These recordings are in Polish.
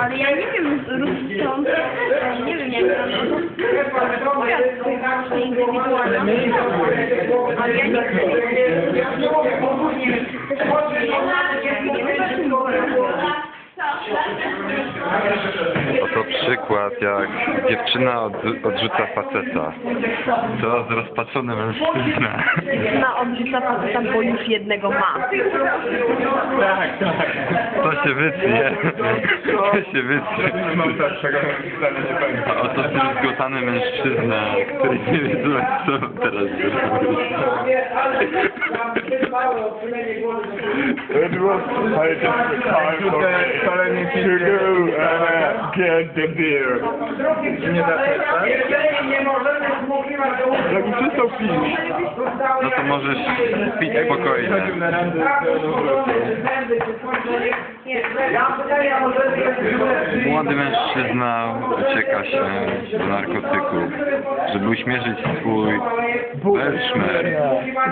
Ale ja nie wiem, rozlicząc, nie wiem, jak tam moja indywidualna ale ja nie Oto przykład, jak dziewczyna od, odrzuca faceta. To zrozpaczony mężczyzna. Na odrzuca faceta, bo już jednego ma. Tak, tak. To się wytnie. To się wytnie. Mam starszego, wcale nie pamiętam. A oto zdruzgotany mężczyzna, który nie wie co teraz zrobić. It was I just time for me to go and get the beer. Nie zapytasz? Jak przestał pić, No to możesz pić spokojnie. chodził na randę z Leoną Młody mężczyzna ucieka się do narkotyków, żeby uśmierzyć swój Weltschmerz.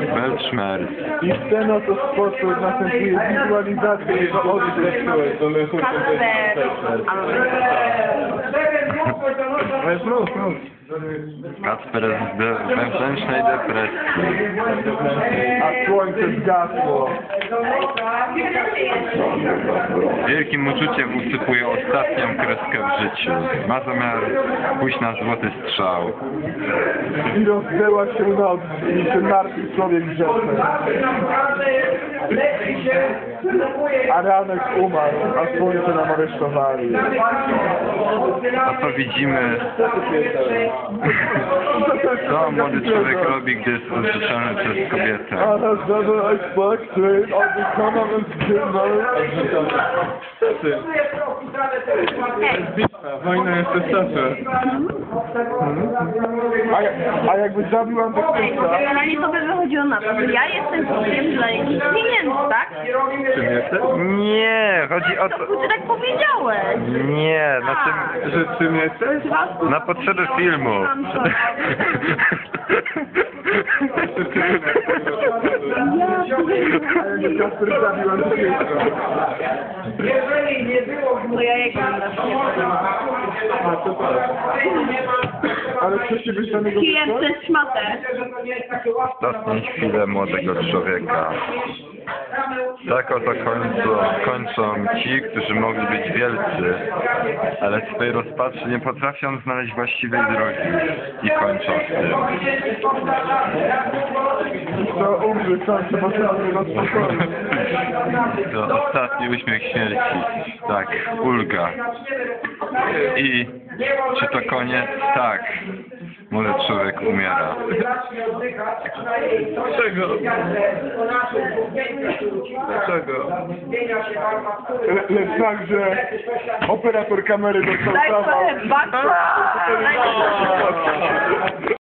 Weltschmerz. I w ten oto sposób następuje wizualizacja jego mów. Kacper z de- wewnętrznej depresji. A słońce zgasło. Wielkim uczuciem usypuje ostatnią kreskę w życiu. Ma zamiar pójść na złoty strzał. I rozbyła się noc niczym martwy człowiek grzeszny. A ranek umarł, a słońce nam aresztowali. A co widzimy, co młody człowiek robi, gdy jest odrzucony przez kobietę? Wojna jest niestety. A, jak- a jakby zabił antychrysta, Generalnie to by wychodziło na to, że ja jestem posłem dla jakichś pieniędzy, tak? czym jesteś? Nie, chodzi o to... Ty tak powiedziałeś. Nie, na tym... Że czym jesteś? Na potrzeby filmu. A jakby Kasper zabił antychrysta. To ja jak nie A to tak. Ale być na niego Kijem przez szmatę. Chwile młodego człowieka. Tak oto kończą, kończą ci, którzy mogli być wielcy, ale w swej rozpaczy nie potrafią znaleźć właściwej drogi i kończą z tym. Umrze, bo. To ostatni uśmiech śmierci. Tak, ulga. I czy to koniec? Tak. Młody człowiek umiera. Dlaczego? Dlaczego? Le, lecz tak, że operator kamery dostał kawał.